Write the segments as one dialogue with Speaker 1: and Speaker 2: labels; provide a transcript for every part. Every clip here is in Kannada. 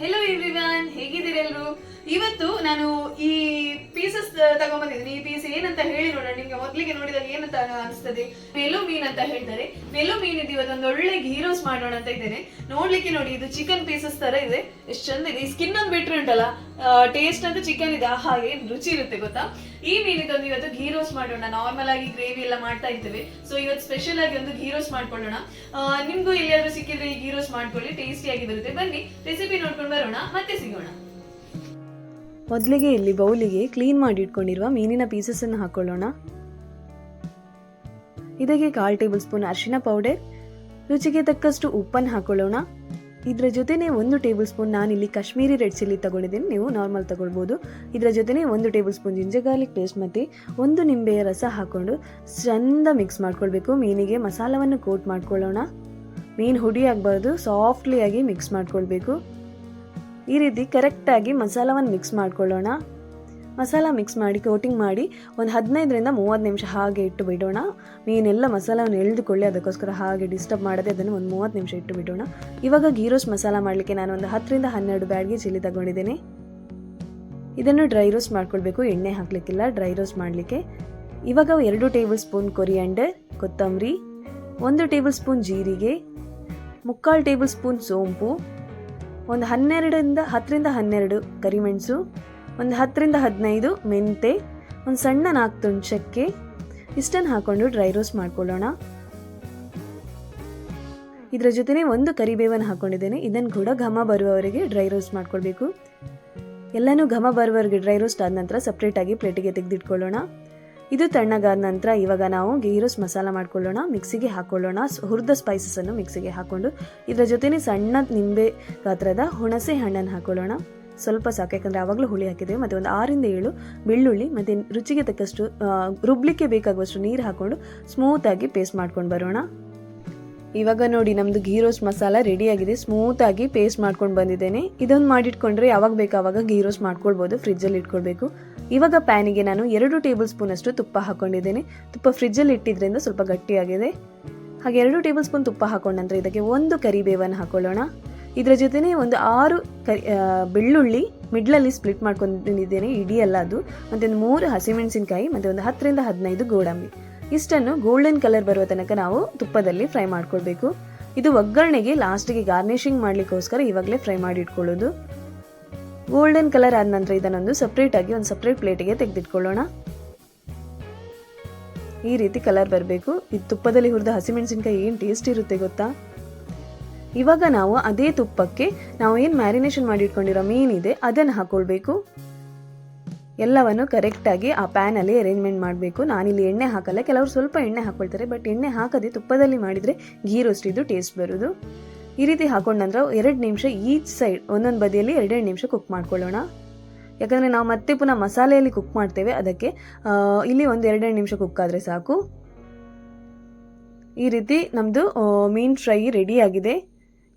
Speaker 1: Hello everyone ಹೇಗಿದ್ದೀರೆಲ್ರು? ಇವತ್ತು ನಾನು ಈ ಪೀಸಸ್ ತಗೊಂಡ್ಬಂದಿದ್ದೀನಿ ಈ ಪೀಸ್ ಏನಂತ ಹೇಳಿ ನೋಡೋಣ. ನಿಮ್ಗೆ ಮೊದ್ಲಿಗೆ ನೋಡಿದಾಗ ಏನಂತ ಅನಿಸ್ತದೆ? ಮೆಲು ಮೀನ್ ಅಂತ ಹೇಳ್ತಾರೆ. ಮೆಲು ಮೀನ್ ಇದು ಇವತ್ತು ಒಂದು ಒಳ್ಳೆ ಗೀರೋಸ್ ಮಾಡೋಣ ಅಂತ ಇದ್ದೇನೆ. ನೋಡ್ಲಿಕ್ಕೆ ನೋಡಿ, ಇದು ಚಿಕನ್ ಪೀಸಸ್ ತರ ಇದೆ. ಎಷ್ಟು ಚಂದ ಇದೆ. ಈ ಸ್ಕಿನ್ ಒಂದು ಬಿಟ್ರೆ ಉಂಟಲ್ಲ? ಟೇಸ್ಟ್ ಅಂತ ಚಿಕನ್ ಇದೆ. ಹಾಗೆ ರುಚಿ ಇರುತ್ತೆ ಗೊತ್ತಾ? ಈ ಮೀನಿದೊಂದು ಇವತ್ತು ಘೀರೋಸ್ ಮಾಡೋಣ. ನಾರ್ಮಲ್ ಆಗಿ ಗ್ರೇವಿ ಎಲ್ಲ ಮಾಡ್ತಾ ಇರ್ತೇವೆ. ಸೊ ಇವತ್ತು ಸ್ಪೆಷಲ್ ಆಗಿ ಒಂದು ಘೀ ರೋಸ್ಟ್ ಮಾಡ್ಕೊಳ್ಳೋಣ ನಿಮ್ಗೂ ಎಲ್ಲಿಯಾದ್ರೂ ಸಿಕ್ಕಿದ್ರೆ ಈ ಘೀರೋಸ್ ಮಾಡ್ಕೊಳ್ಳಿ. ಟೇಸ್ಟಿಯಾಗಿ ಬರುತ್ತೆ. ಬನ್ನಿ ರೆಸಿಪಿ ನೋಡ್ಕೊಂಡು ಬರೋಣ. ಮತ್ತೆ ಸಿಗೋಣ.
Speaker 2: ಮೊದಲಿಗೆ ಇಲ್ಲಿ ಬೌಲಿಗೆ ಕ್ಲೀನ್ ಮಾಡಿ ಇಟ್ಕೊಂಡಿರುವ ಮೀನಿನ ಪೀಸಸನ್ನು ಹಾಕ್ಕೊಳ್ಳೋಣ ಇದಕ್ಕೆ ಕಾಲು ಟೇಬಲ್ ಸ್ಪೂನ್ ಅರಿಶಿನ ಪೌಡರ್ ರುಚಿಗೆ ತಕ್ಕಷ್ಟು ಉಪ್ಪನ್ನು ಹಾಕ್ಕೊಳ್ಳೋಣ ಇದರ ಜೊತೆನೆ ಒಂದು ಟೇಬಲ್ ಸ್ಪೂನ್ ನಾನು ಇಲ್ಲಿ ಕಾಶ್ಮೀರಿ ರೆಡ್ ಚಿಲ್ಲಿ ತಗೊಂಡಿದ್ದೀನಿ, ನೀವು ನಾರ್ಮಲ್ ತಗೊಳ್ಬೋದು. ಇದರ ಜೊತೆನೆ ಒಂದು table spoon ginger garlic paste ಮತ್ತು ಒಂದು ನಿಂಬೆಯ ರಸ ಹಾಕ್ಕೊಂಡು ಚಂದ ಮಿಕ್ಸ್ ಮಾಡ್ಕೊಳ್ಬೇಕು. ಮೀನಿಗೆ ಮಸಾಲವನ್ನು ಕೋಟ್ ಮಾಡ್ಕೊಳ್ಳೋಣ. ಮೀನು ಹುಡಿ ಆಗಬಾರ್ದು ಸಾಫ್ಟ್ಲಿ ಆಗಿ ಮಿಕ್ಸ್ ಮಾಡ್ಕೊಳ್ಬೇಕು. ಈ ರೀತಿ ಕರೆಕ್ಟಾಗಿ ಮಸಾಲವನ್ನು ಮಿಕ್ಸ್ ಮಾಡ್ಕೊಳ್ಳೋಣ. ಮಸಾಲ ಮಿಕ್ಸ್ ಮಾಡಿ ಕೋಟಿಂಗ್ ಮಾಡಿ ಒಂದು ಹದಿನೈದರಿಂದ ಮೂವತ್ತು ನಿಮಿಷ ಹಾಗೆ ಇಟ್ಟು ಬಿಡೋಣ. ಮೀನೆಲ್ಲ ಮಸಾಲವನ್ನು ಎಳೆದುಕೊಳ್ಳಿ, ಅದಕ್ಕೋಸ್ಕರ ಹಾಗೆ ಡಿಸ್ಟರ್ಬ್ ಮಾಡದೆ ಅದನ್ನು ಒಂದು ಮೂವತ್ತು ನಿಮಿಷ ಇಟ್ಟು ಬಿಡೋಣ. ಇವಾಗ ಗೀರೋಸ್ ಮಸಾಲ ಮಾಡಲಿಕ್ಕೆ ನಾನು ಒಂದು ಹತ್ತರಿಂದ ಹನ್ನೆರಡು ಬ್ಯಾಡ್ಗೆ ಚಿಲ್ಲಿ ತಗೊಂಡಿದ್ದೀನಿ. ಇದನ್ನು ಡ್ರೈ ರೋಸ್ಟ್ ಮಾಡ್ಕೊಳ್ಬೇಕು, ಎಣ್ಣೆ ಹಾಕಲಿಕ್ಕಿಲ್ಲ ಡ್ರೈ ರೋಸ್ಟ್ ಮಾಡಲಿಕ್ಕೆ. ಇವಾಗ ಎರಡು ಟೇಬಲ್ ಸ್ಪೂನ್ ಕೊರಿಯಾಂಡರ್ ಕೊತ್ತಂಬರಿ, ಒಂದು ಟೇಬಲ್ ಸ್ಪೂನ್ ಜೀರಿಗೆ, ಮುಕ್ಕಾಲು ಟೇಬಲ್ ಸ್ಪೂನ್ ಸೋಂಪು ಒಂದು ಹನ್ನೆರಡರಿಂದ ಹತ್ತರಿಂದ ಹನ್ನೆರಡು ಕರಿಮೆಣಸು ಒಂದು ಹತ್ತರಿಂದ ಹದಿನೈದು ಮೆಂತೆ, ಒಂದು ಸಣ್ಣ ನಾಲ್ಕು ತುಂಡು ಚಕ್ಕೆ. ಇಷ್ಟನ್ನು ಹಾಕ್ಕೊಂಡು ಡ್ರೈ ರೋಸ್ಟ್ ಮಾಡ್ಕೊಳ್ಳೋಣ. ಇದರ ಜೊತೆನೇ ಒಂದು ಕರಿಬೇವನ್ನು ಹಾಕ್ಕೊಂಡಿದ್ದೇನೆ ಇದನ್ನು ಕೂಡ ಘಮ ಬರುವವರೆಗೆ ಡ್ರೈ ರೋಸ್ಟ್ ಮಾಡ್ಕೊಳ್ಬೇಕು. ಎಲ್ಲನೂ ಘಮ ಬರುವವರೆಗೆ ಡ್ರೈ ರೋಸ್ಟ್ ಆದ ನಂತರ ಸಪ್ರೇಟಾಗಿ ಪ್ಲೇಟಿಗೆ ತೆಗೆದಿಟ್ಕೊಳ್ಳೋಣ. ಇದು ತಣ್ಣಗಾದ ನಂತರ ಇವಾಗ ನಾವು ಗೀ ರೋಸ್ಟ್ ಮಸಾಲ ಮಾಡ್ಕೊಳ್ಳೋಣ, ಮಿಕ್ಸಿಗೆ ಹಾಕೊಳ್ಳೋಣ. ಸ್- ಹುರಿದ ಸ್ಪೈಸಸನ್ನು ಮಿಕ್ಸಿಗೆ ಹಾಕೊಂಡು ಇದರ ಜೊತೆನೇ ಸಣ್ಣ ನಿಂಬೆ ಗಾತ್ರದ ಹುಣಸೆ ಹಣ್ಣನ್ನು ಹಾಕೊಳ್ಳೋಣ. ಸ್ವಲ್ಪ ಸಾಕು, ಯಾಕಂದರೆ ಆವಾಗಲೂ ಹುಳಿ ಹಾಕಿದ್ದೇವೆ. ಮತ್ತು ಒಂದು ಆರಿಂದ ಏಳು ಬೆಳ್ಳುಳ್ಳಿ, ಮತ್ತು ರುಚಿಗೆ ತಕ್ಕಷ್ಟು ರುಬ್ಲಿಕ್ಕೆ ಬೇಕಾಗುವಷ್ಟು ನೀರು ಹಾಕ್ಕೊಂಡು ಸ್ಮೂತಾಗಿ ಪೇಸ್ಟ್ ಮಾಡ್ಕೊಂಡು ಬರೋಣ. ಇವಾಗ ನೋಡಿ ನಮ್ಮದು ಗೀ ರೋಸ್ಟ್ ಮಸಾಲ ರೆಡಿ ಆಗಿದೆ. ಸ್ಮೂತ್ ಆಗಿ ಪೇಸ್ಟ್ ಮಾಡ್ಕೊಂಡು ಬಂದಿದ್ದೇನೆ. ಇದೊಂದು ಮಾಡಿಟ್ಕೊಂಡ್ರೆ ಯಾವಾಗ ಬೇಕಾವಾಗ ಗೀ ರೋಸ್ಟ್ ಮಾಡ್ಕೊಳ್ಬೋದು ಫ್ರಿಜ್ಜಲ್ಲಿ ಇಟ್ಕೊಳ್ಬೇಕು. ಇವಾಗ ಪ್ಯಾನಿಗೆ ನಾನು ಎರಡು ಟೇಬಲ್ ಸ್ಪೂನ್ ಅಷ್ಟು ತುಪ್ಪ ಹಾಕೊಂಡಿದ್ದೇನೆ. ತುಪ್ಪ ಫ್ರಿಜ್ಜಲ್ಲಿ ಇಟ್ಟಿದ್ರಿಂದ ಸ್ವಲ್ಪ ಗಟ್ಟಿಯಾಗಿದೆ. ಹಾಗೆ ಎರಡು ಟೇಬಲ್ ಸ್ಪೂನ್ ತುಪ್ಪ ಹಾಕೊಂಡ ಇದಕ್ಕೆ ಒಂದು ಕರಿಬೇವನ್ನು ಹಾಕೊಳ್ಳೋಣ. ಇದರ ಜೊತೆನೇ ಒಂದು ಆರು ಕರಿ ಬೆಳ್ಳುಳ್ಳಿ ಮಿಡ್ಲಲ್ಲಿ ಸ್ಪ್ಲಿಟ್ ಮಾಡ್ಕೊಂಡಿದ್ದೇನೆ, ಇಡಿಯಲ್ಲ ಅದು. ಮತ್ತು ಒಂದು ಮೂರು ಹಸಿಮೆಣಸಿನಕಾಯಿ, ಮತ್ತು ಒಂದು ಹತ್ತರಿಂದ ಹದಿನೈದು ಗೋಡಂಬಿ. ಇಷ್ಟನ್ನು ಗೋಲ್ಡನ್ ಕಲರ್ ಬರುವ ತನಕ ನಾವು ತುಪ್ಪದಲ್ಲಿ ಫ್ರೈ ಮಾಡ್ಕೊಳ್ಬೇಕು. ಇದು ಒಗ್ಗರಣೆಗೆ ಲಾಸ್ಟಿಗೆ ಗಾರ್ನಿಷಿಂಗ್ ಮಾಡಲಿಕ್ಕೋಸ್ಕರ ಇವಾಗಲೇ ಫ್ರೈ ಮಾಡಿ ಇಟ್ಕೊಳ್ಳೋದು. ಗೋಲ್ಡನ್ ಕಲರ್ ಆದ ನಂತರ ಇದನ್ನೊಂದು ಸಪ್ರೇಟ್ ಆಗಿ ಒಂದು ಸಪ್ರೇಟ್ ಪ್ಲೇಟಿಗೆ ತೆಗೆದಿಟ್ಕೊಳ್ಳೋಣ. ಈ ರೀತಿ ಕಲರ್ ಬರಬೇಕು. ಇದು ತುಪ್ಪದಲ್ಲಿ ಹುರಿದ ಹಸಿಮೆಣಸಿನ್ಕಾಯಿ ಏನು ಟೇಸ್ಟ್ ಇರುತ್ತೆ ಗೊತ್ತಾ? ಇವಾಗ ನಾವು ಅದೇ ತುಪ್ಪಕ್ಕೆ ನಾವು ಏನು ಮ್ಯಾರಿನೇಷನ್ ಮಾಡಿ ಇಟ್ಕೊಂಡಿರೋ ಮೀನಿದೆ ಅದನ್ನು ಹಾಕ್ಕೊಳ್ಬೇಕು ಎಲ್ಲವನ್ನು ಕರೆಕ್ಟಾಗಿ ಆ ಪ್ಯಾನಲ್ಲಿ ಅರೇಂಜ್ಮೆಂಟ್ ಮಾಡಬೇಕು. ನಾನಿಲ್ಲಿ ಎಣ್ಣೆ ಹಾಕಲ್ಲ, ಕೆಲವರು ಸ್ವಲ್ಪ ಎಣ್ಣೆ ಹಾಕೊಳ್ತಾರೆ ಬಟ್ ಎಣ್ಣೆ ಹಾಕದೆ ತುಪ್ಪದಲ್ಲಿ ಮಾಡಿದರೆ ಗೀ ಟೇಸ್ಟ್ ಬರೋದು. ಈ ರೀತಿ ಹಾಕೊಂಡು ನಂತರ ಎರಡು ನಿಮಿಷ ಈಚ್ ಸೈಡ್, ಒಂದೊಂದು ಬದಿಯಲ್ಲಿ ಎರಡೆರಡು ನಿಮಿಷ ಕುಕ್ ಮಾಡ್ಕೊಳ್ಳೋಣ. ಯಾಕಂದರೆ ನಾವು ಮತ್ತೆ ಪುನಃ ಮಸಾಲೆಯಲ್ಲಿ ಕುಕ್ ಮಾಡ್ತೇವೆ. ಅದಕ್ಕೆ ಇಲ್ಲಿ ಒಂದು ಎರಡೆರಡು ನಿಮಿಷ ಕುಕ್ ಆದರೆ ಸಾಕು. ಈ ರೀತಿ ನಮ್ಮದು ಮೀನ್ ಫ್ರೈ ರೆಡಿಯಾಗಿದೆ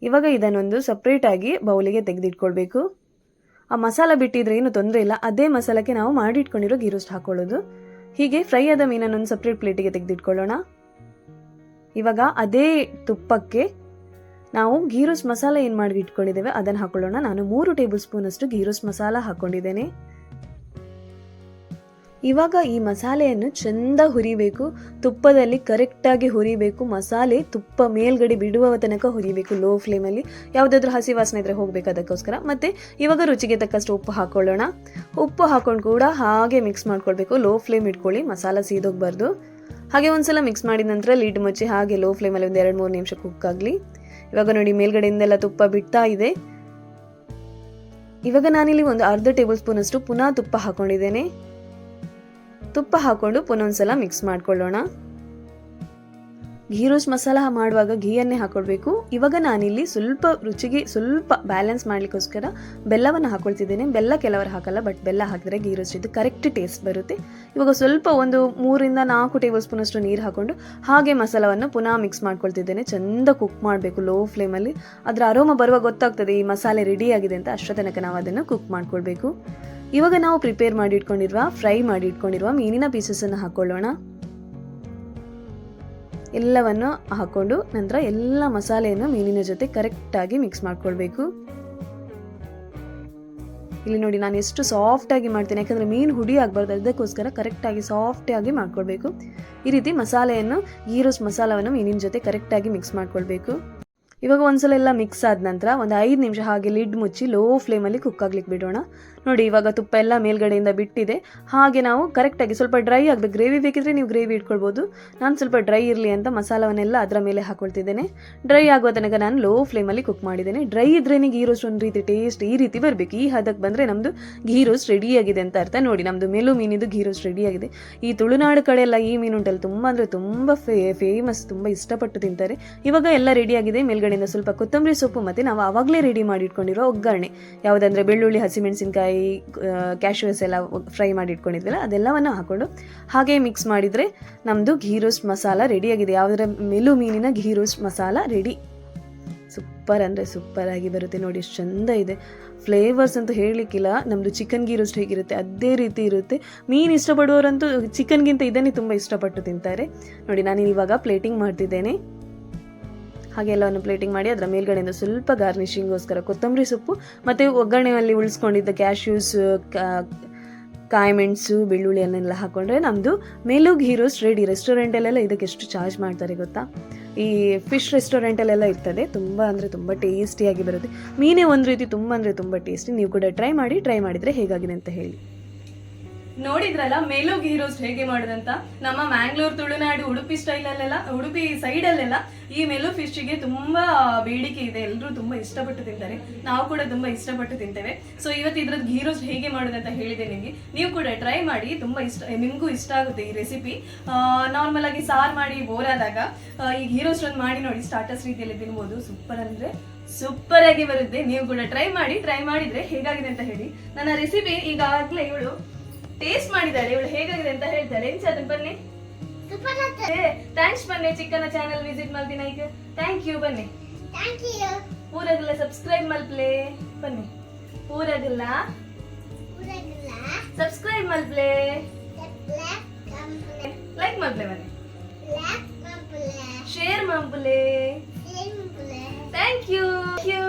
Speaker 2: ಇವಾಗ ಇದನ್ನೊಂದು ಸಪ್ರೇಟಾಗಿ ಬೌಲಿಗೆ ತೆಗೆದಿಟ್ಕೊಳ್ಬೇಕು. ಆ ಮಸಾಲ ಬಿಟ್ಟಿದ್ರೆ ಏನು ತೊಂದರೆ ಇಲ್ಲ. ಅದೇ ಮಸಾಲಕ್ಕೆ ನಾವು ಮಾಡಿಟ್ಕೊಂಡಿರೋ ಗೀ ರೋಸ್ಟ್ ಹಾಕೊಳ್ಳೋದು. ಹೀಗೆ ಫ್ರೈ ಆದ ಮೀನನ್ನೊಂದು ಸಪ್ರೇಟ್ ಪ್ಲೇಟಿಗೆ ತೆಗೆದಿಟ್ಕೊಳ್ಳೋಣ. ಇವಾಗ ಅದೇ ತುಪ್ಪಕ್ಕೆ ನಾವು ಗೀ ರೋಸ್ಟ್ ಮಸಾಲ ಏನು ಮಾಡಿ ಇಟ್ಕೊಂಡಿದ್ದೇವೆ, ಅದನ್ನು ಹಾಕೊಳ್ಳೋಣ. ನಾನು ಮೂರು ಟೇಬಲ್ ಸ್ಪೂನ್ ಅಷ್ಟು ಗೀ ರೋಸ್ಟ್ ಮಸಾಲ ಹಾಕೊಂಡಿದ್ದೇನೆ. ಇವಾಗ ಈ ಮಸಾಲೆಯನ್ನು ಚೆಂದ ಹುರಿಬೇಕು, ತುಪ್ಪದಲ್ಲಿ ಕರೆಕ್ಟಾಗಿ ಹುರಿಬೇಕು, ಮಸಾಲೆ ತುಪ್ಪ ಮೇಲ್ಗಡೆ ಬಿಡುವ ತನಕ ಹುರಿಬೇಕು ಲೋ ಫ್ಲೇಮಲ್ಲಿ ಯಾವುದಾದ್ರೂ ಹಸಿ ವಾಸನೆ ಇದ್ರೆ ಹೋಗಬೇಕು ಅದಕ್ಕೋಸ್ಕರ. ಮತ್ತು ಇವಾಗ ರುಚಿಗೆ ತಕ್ಕಷ್ಟು ಉಪ್ಪು ಹಾಕ್ಕೊಳ್ಳೋಣ ಉಪ್ಪು ಹಾಕೊಂಡು ಕೂಡ ಹಾಗೆ ಮಿಕ್ಸ್ ಮಾಡ್ಕೊಳ್ಬೇಕು. ಲೋ ಫ್ಲೇಮ್ ಇಟ್ಕೊಳ್ಳಿ, ಮಸಾಲ ಸೀದೋಗಬಾರ್ದು. ಹಾಗೆ ಒಂದ್ಸಲ ಮಿಕ್ಸ್ ಮಾಡಿದ ನಂತರ ಲಿಡ್ ಮುಚ್ಚಿ ಹಾಗೆ ಲೋ ಫ್ಲೇಮಲ್ಲಿ ಒಂದು ಎರಡು ಮೂರು ನಿಮಿಷ ಕುಕ್ ಆಗಲಿ. ಇವಾಗ ನೋಡಿ ಮೇಲ್ಗಡೆಯಿಂದೆಲ್ಲ ತುಪ್ಪ ಬಿಡ್ತಾ ಇದೆ. ಇವಾಗ ನಾನಿಲ್ಲಿ ಒಂದು ಅರ್ಧ ಟೇಬಲ್ ಸ್ಪೂನ್ ಅಷ್ಟು ಪುನಃ ತುಪ್ಪ ಹಾಕೊಂಡಿದ್ದೇನೆ. ತುಪ್ಪ ಹಾಕೊಂಡು ಪುನಃ ಒಂದ್ಸಲ ಮಿಕ್ಸ್ ಮಾಡ್ಕೊಳ್ಳೋಣ. ಘೀ ರೋಸ್ಟ್ ಮಸಾಲ ಮಾಡುವಾಗ ಘೀಯನ್ನೇ ಹಾಕೊಳ್ಬೇಕು. ಇವಾಗ ನಾನಿಲ್ಲಿ ಸ್ವಲ್ಪ ರುಚಿಗೆ ಸ್ವಲ್ಪ ಬ್ಯಾಲೆನ್ಸ್ ಮಾಡಲಿಕ್ಕೋಸ್ಕರ ಬೆಲ್ಲವನ್ನು ಹಾಕೊಳ್ತಿದ್ದೇನೆ. ಬೆಲ್ಲ ಕೆಲವರು ಹಾಕಲ್ಲ ಬಟ್ ಬೆಲ್ಲ ಹಾಕಿದ್ರೆ ಘೀ ರೋಸ್ಟ್ ಇದು ಕರೆಕ್ಟ್ ಟೇಸ್ಟ್ ಬರುತ್ತೆ. ಇವಾಗ ಸ್ವಲ್ಪ ಒಂದು ಮೂರಿಂದ ನಾಲ್ಕು ಟೇಬಲ್ ಸ್ಪೂನ್ ಅಷ್ಟು ನೀರು ಹಾಕೊಂಡು ಹಾಗೆ ಮಸಾಲವನ್ನು ಪುನಃ ಮಿಕ್ಸ್ ಮಾಡ್ಕೊಳ್ತಿದ್ದೇನೆ. ಚೆಂದ ಕುಕ್ ಮಾಡಬೇಕು ಲೋ ಫ್ಲೇಮಲ್ಲಿ ಅದರ ಅರೋಮ ಬರುವಾಗ ಗೊತ್ತಾಗ್ತದೆ ಈ ಮಸಾಲೆ ರೆಡಿ ಆಗಿದೆ ಅಂತ. ಅಷ್ಟರ ತನಕ ನಾವು ಅದನ್ನು ಕುಕ್ ಮಾಡ್ಕೊಳ್ಬೇಕು. ಇವಾಗ ನಾವು ಪ್ರಿಪೇರ್ ಮಾಡಿ ಇಟ್ಕೊಂಡಿರುವ ಫ್ರೈ ಮಾಡಿ ಇಟ್ಕೊಂಡಿರುವ ಮೀನಿನ ಪೀಸಸನ್ನು ಹಾಕೊಳ್ಳೋಣ. ಎಲ್ಲವನ್ನು ಹಾಕ್ಕೊಂಡು ನಂತರ ಎಲ್ಲ ಮಸಾಲೆಯನ್ನು ಮೀನಿನ ಜೊತೆ ಕರೆಕ್ಟಾಗಿ ಮಿಕ್ಸ್ ಮಾಡ್ಕೊಳ್ಬೇಕು. ಇಲ್ಲಿ ನೋಡಿ ನಾನು ಎಷ್ಟು ಸಾಫ್ಟಾಗಿ ಮಾಡ್ತೀನಿ. ಯಾಕಂದರೆ ಮೀನು ಹುಡಿ ಆಗಬಾರ್ದು. ಅದಕ್ಕೋಸ್ಕರ ಕರೆಕ್ಟಾಗಿ ಸಾಫ್ಟಾಗಿ ಮಾಡ್ಕೊಳ್ಬೇಕು. ಈ ರೀತಿ ಮಸಾಲೆಯನ್ನು ಈರೋಸ್ ಮಸಾಲವನ್ನು ಮೀನಿನ ಜೊತೆ ಕರೆಕ್ಟಾಗಿ ಮಿಕ್ಸ್ ಮಾಡ್ಕೊಳ್ಬೇಕು. ಇವಾಗ ಒಂದ್ಸಲ ಎಲ್ಲ ಮಿಕ್ಸ್ ಆದ ನಂತರ ಒಂದು ಐದು ನಿಮಿಷ ಹಾಗೆ ಲಿಡ್ ಮುಚ್ಚಿ ಲೋ ಫ್ಲೇಮಲ್ಲಿ ಕುಕ್ ಆಗ್ಲಿಕ್ಕೆ ಬಿಡೋಣ. ನೋಡಿ ಇವಾಗ ತುಪ್ಪ ಎಲ್ಲ ಮೇಲ್ಗಡೆಯಿಂದ ಬಿಟ್ಟಿದೆ. ಹಾಗೆ ನಾವು ಕರೆಕ್ಟಾಗಿ ಸ್ವಲ್ಪ ಡ್ರೈ ಆಗಬೇಕು. ಗ್ರೇವಿ ಬೇಕಿದ್ರೆ ನೀವು ಗ್ರೇವಿ ಇಟ್ಕೊಳ್ಬೋದು. ನಾನು ಸ್ವಲ್ಪ ಡ್ರೈ ಇರಲಿ ಅಂತ ಮಸಾಲವನ್ನೆಲ್ಲ ಅದರ ಮೇಲೆ ಹಾಕೊಳ್ತಿದ್ದೇನೆ. ಡ್ರೈ ಆಗುವ ತನಕ ನಾನು ಲೋ ಫ್ಲೇಮಲ್ಲಿ ಕುಕ್ ಮಾಡಿದ್ದೇನೆ. ಡ್ರೈ ಇದ್ರೆ ಗೀ ರೋಸ್ಟ್ ಒಂದು ರೀತಿ ಟೇಸ್ಟ್ ಈ ರೀತಿ ಬರಬೇಕು. ಈ ಹದಕ್ಕೆ ಬಂದರೆ ನಮ್ಮದು ಗೀ ರೋಸ್ಟ್ ಆಗಿದೆ ಅಂತ ಅರ್ಥ. ನೋಡಿ ನಮ್ಮದು ಮೇಲು ಮೀನಿದು ಗೀ ರೋಸ್ಟ್ ಆಗಿದೆ. ಈ ತುಳುನಾಡು ಕಡೆ ಎಲ್ಲ ಈ ಮೀನು ಉಂಟಲ್ಲಿ ತುಂಬ ಅಂದರೆ ತುಂಬ ಫೇ ಫೇಮಸ್ ತುಂಬ ಇಷ್ಟಪಟ್ಟು ತಿಂತಾರೆ. ಇವಾಗ ಎಲ್ಲ ರೆಡಿ ರೆಡಿಯಾಗಿದೆ ಮೇಲ್ಗಡೆಯಿಂದ ಸ್ವಲ್ಪ ಕೊತ್ತಂಬರಿ ಸೊಪ್ಪು ಮತ್ತು ನಾವು ಆವಾಗಲೇ ರೆಡಿ ಮಾಡಿ ಇಟ್ಕೊಂಡಿರೋ ಒಗ್ಗರಣೆ. ಯಾವುದಂದ್ರೆ ಬೆಳ್ಳುಳ್ಳಿ, ಹಸಿಮೆಣಸಿನ್ಕಾಯಿ ಕ್ಯಾಶ್ಯೂಸ್ ಎಲ್ಲ ಫ್ರೈ ಮಾಡಿ ಇಟ್ಕೊಂಡಿದ್ವಲ್ಲ ಅದೆಲ್ಲವನ್ನು ಹಾಕೊಂಡು ಹಾಗೆ ಮಿಕ್ಸ್ ಮಾಡಿದರೆ ನಮ್ಮದು ಘೀ ರೋಸ್ಟ್ ಮಸಾಲ ರೆಡಿಯಾಗಿದೆ ಯಾವುದರ ಮೆಲು ಮೀನಿನ ghee roast masala ready super ಅಂದರೆ ಸೂಪರ್ ಆಗಿ ಬರುತ್ತೆ ನೋಡಿ, ಎಷ್ಟು ಚಂದ ಇದೆ. ಫ್ಲೇವರ್ಸ್ ಅಂತ ಹೇಳಲಿಕ್ಕಿಲ್ಲ ನಮ್ಮದು ಚಿಕನ್ ಗೀ ರೋಸ್ಟ್ ಹೇಗಿರುತ್ತೆ, ಅದೇ ರೀತಿ ಇರುತ್ತೆ. ಮೀನು ಇಷ್ಟಪಡುವವರಂತೂ ಚಿಕನ್ಗಿಂತ ಇದನ್ನೇ ತುಂಬ ಇಷ್ಟಪಟ್ಟು ತಿಂತಾರೆ. ನೋಡಿ ನಾನು ಇವಾಗ ಪ್ಲೇಟಿಂಗ್ ಮಾಡ್ತಿದ್ದೇನೆ. ಹಾಗೆ ಎಲ್ಲವನ್ನು ಪ್ಲೇಟಿಂಗ್ ಮಾಡಿ ಅದರ ಮೇಲ್ಗಡೆಯಿಂದ ಸ್ವಲ್ಪ ಗಾರ್ನಿಷಿಂಗೋಸ್ಕರ ಕೊತ್ತಂಬರಿ ಸೊಪ್ಪು ಮತ್ತು ಒಗ್ಗರಣೆಯಲ್ಲಿ ಉಳಿಸ್ಕೊಂಡಿದ್ದ ಕ್ಯಾಶ್ಯೂಸ್ ಕಾಯಿ ಮೆಣಸು ಬೆಳ್ಳುಳ್ಳಿಯನ್ನೆಲ್ಲ ಹಾಕೊಂಡ್ರೆ ನಮ್ಮದು ಮೇಲು ಹೀರೋಸ್ ರೆಡಿ ರೆಸ್ಟೋರೆಂಟಲ್ಲೆಲ್ಲ ಇದಕ್ಕೆ ಎಷ್ಟು ಚಾರ್ಜ್ ಮಾಡ್ತಾರೆ ಗೊತ್ತಾ? ಈ ಫಿಶ್ ರೆಸ್ಟೋರೆಂಟಲ್ಲೆಲ್ಲ ಇರ್ತದೆ. ತುಂಬ ಅಂದರೆ ತುಂಬ ಟೇಸ್ಟಿಯಾಗಿ ಬರುತ್ತೆ. ಮೀನೇ ಒಂದು ರೀತಿ ತುಂಬ ಅಂದರೆ ತುಂಬ ಟೇಸ್ಟಿ ನೀವು ಕೂಡ ಟ್ರೈ ಮಾಡಿ ಟ್ರೈ ಮಾಡಿದರೆ ಹೇಗಾಗಿದೆ ಅಂತ ಹೇಳಿ.
Speaker 1: ನೋಡಿದ್ರಲ್ಲ ಮೇಲು ಗೀ ರೋಸ್ಟ್ ಹೇಗೆ ಮಾಡೋದಂತ? ನಮ್ಮ ಮ್ಯಾಂಗ್ಳೂರ್ ತುಳುನಾಡು ಉಡುಪಿ ಸ್ಟೈಲ್ ಅಲ್ಲೆಲ್ಲ ಉಡುಪಿ ಸೈಡ್ ಅಲ್ಲೆಲ್ಲ ಈ ಮೆಲು ಫಿಶ್ಗೆ ತುಂಬಾ ಬೇಡಿಕೆ ಇದೆ. ಎಲ್ಲರೂ ತುಂಬಾ ಇಷ್ಟಪಟ್ಟು ತಿಂತಾರೆ. ನಾವು ಕೂಡ ತುಂಬಾ ಇಷ್ಟಪಟ್ಟು ತಿಂತೇವೆ. ಸೊ ಇವತ್ತು ಇದ್ರದ್ದು ಗೀ ರೋಸ್ಟ್ ಹೇಗೆ ಮಾಡೋದಂತ ಹೇಳಿದೆ ನಿಮಗೆ. ನೀವು ಕೂಡ ಟ್ರೈ ಮಾಡಿ, ತುಂಬಾ ಇಷ್ಟ, ನಿಮಗೂ ಇಷ್ಟ ಆಗುತ್ತೆ ಈ ರೆಸಿಪಿ ನಾರ್ಮಲ್ ಆಗಿ ಸಾರ್ ಮಾಡಿ ಬೋರ್ ಈ ಗೀ ರೋಸ್ಟ್ ಒಂದು ಮಾಡಿ ನೋಡಿ ಸ್ಟಾರ್ಟಸ್ ರೀತಿಯಲ್ಲಿ ತಿನ್ಬೋದು. ಸೂಪರ್ ಅಂದ್ರೆ ಸೂಪರ್ ಆಗಿ ಬರುತ್ತೆ. ನೀವು ಕೂಡ ಟ್ರೈ ಮಾಡಿ ಟ್ರೈ ಮಾಡಿದ್ರೆ ಹೇಗಾಗಿದೆ ಅಂತ ಹೇಳಿ. ನನ್ನ ರೆಸಿಪಿ ಈಗಾಗಲೇ ಇವಳು ಟೇಸ್ಟ್ ಮಾಡಿದ್ದಾಳೆ ಇವಳು ಹೇಗಾಗಿದೆ ಅಂತ ಹೇಳ್ತಾರೆ ಏನ್ ಸಾಧನ್ ಬನ್ನಿ. ಥ್ಯಾಂಕ್ಸ್ ಬನ್ನಿ ಚಿಕ್ಕನ ಚಾನಲ್ ವಿಸಿಟ್ ಮಾಡ್ತೀನಿ ಈಗ ಥ್ಯಾಂಕ್ ಯು ಬನ್ನಿ ಊರಾಗಿಲ್ಲ ಸಬ್ಸ್ಕ್ರೈಬ್ ಮಲ್ಪ್ಲೆ. ಬನ್ನಿ. ಊರಾಗೆಲ್ಲ? ಸಬ್ಸ್ಕ್ರೈಬ್ ಮಲ್ಪ್ಲೆ. ಲೈಕ್ ಮಲ್ಪ್ಲೆ ಬನ್ನಿ. ಶೇರ್ ಮಲ್ಪ್ಲೆ. Thank you you